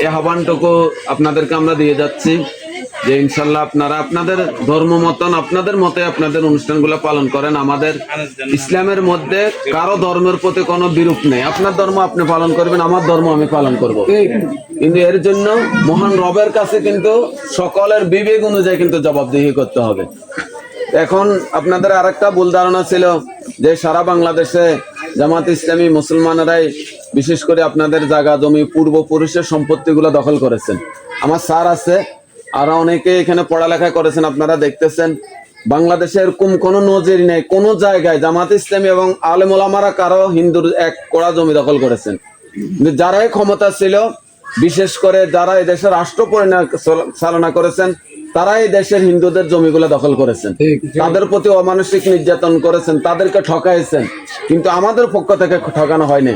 এই আহ্বানটুকু আপনাদেরকে আমরা দিয়ে যাচ্ছি যে ইনশাল্লাহ আপনারা আপনাদের ধর্ম মতন, আপনাদের মতে আপনাদের অনুষ্ঠানগুলো পালন করেন। আমাদের ইসলামের মধ্যে কারও ধর্মের প্রতি কোনো বিরূপ নেই। আপনার ধর্ম আপনি পালন করবেন, আমার ধর্ম আমি পালন করব। কিন্তু এর জন্য মহান রবের কাছে কিন্তু সকলের বিবেক অনুযায়ী কিন্তু জবাবদিহি করতে হবে। এখন আপনাদের আরেকটা ভুল ধারণা ছিল যে সারা বাংলাদেশে জামাত ইসলামী মুসলমানেরাই বিশেষ করে আপনাদের জায়গা জমি পূর্বপুরুষের সম্পত্তিগুলো দখল করেছেন। আমার স্যার আছে, আর অনেকে এখানে পড়ালেখা করেছেন, আপনারা দেখতেছেন। বাংলাদেশে এরকম কোনো নজির নেই, কোনো জায়গায় জামাত ইসলামী এবং আলেমুলামারা কারও হিন্দুর এক কড়া জমি দখল করেছেন। যারাই ক্ষমতা ছিল, বিশেষ করে যারা দেশের রাষ্ট্র পরিচালনা করেছেন তারা এই দেশের হিন্দুদের জমিগুলো দখল করেছেন। তাদের প্রতি অমানসিক নির্যাতন করেছেন তাদেরকে ঠকাইছেন। কিন্তু আমাদের পক্ষ থেকে ঠকানো হয়নি।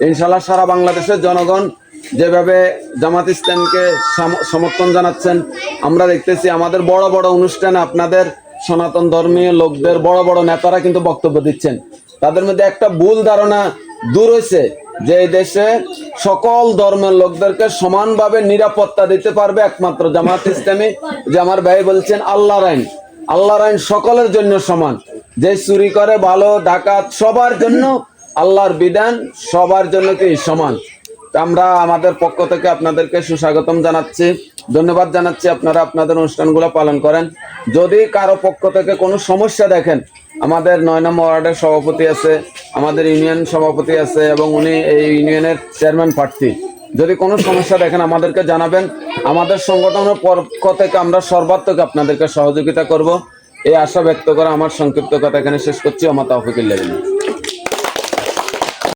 ইনশাল্লাহ সারা বাংলাদেশের জনগণ যেভাবে জামাত ইসলামকে সম- সমর্থন জানাচ্ছেন আমরা দেখতেছি আমাদের বড় বড় অনুষ্ঠানে আপনাদের সনাতন ধর্মীয় লোকদের বড় বড় নেতারা কিন্তু বক্তব্য দিচ্ছেন। তাদের মধ্যে একটা ভুল ধারণা দূর হয়েছে যে এই দেশে সকল ধর্মের লোকদেরকে সমানভাবে নিরাপত্তা দিতে পারবে একমাত্র জামাত ইসলামী, যে আমার ভাই বলছেন আল্লাহর আইন। আল্লাহর আইন সকলের জন্য সমান। যে চুরি করে, ভালো, ডাকাত, সবার জন্য আল্লাহর বিধান সবার জন্য কি সমান। আমরা আমাদের পক্ষ থেকে আপনাদেরকে সুস্বাগতম জানাচ্ছি। ধন্যবাদ জানাচ্ছি আপনারা আপনাদের অনুষ্ঠানগুলো পালন করেন। যদি কারও পক্ষ থেকে কোনো সমস্যা দেখেন, আমাদের নয় নম্বর ওয়ার্ডের সভাপতি আছে, আমাদের ইউনিয়ন সভাপতি আছে এবং উনি এই ইউনিয়নের চেয়ারম্যান প্রার্থী। যদি কোনো সমস্যা দেখেন, আমাদেরকে জানাবেন। আমাদের সংগঠনের পক্ষ থেকে আমরা সর্বাত্মক আপনাদেরকে সহযোগিতা করব। এই আশা ব্যক্ত করে, আমার সংক্ষিপ্ত কথা এখানে শেষ করছি। আমার তৌফিকুল্লাহ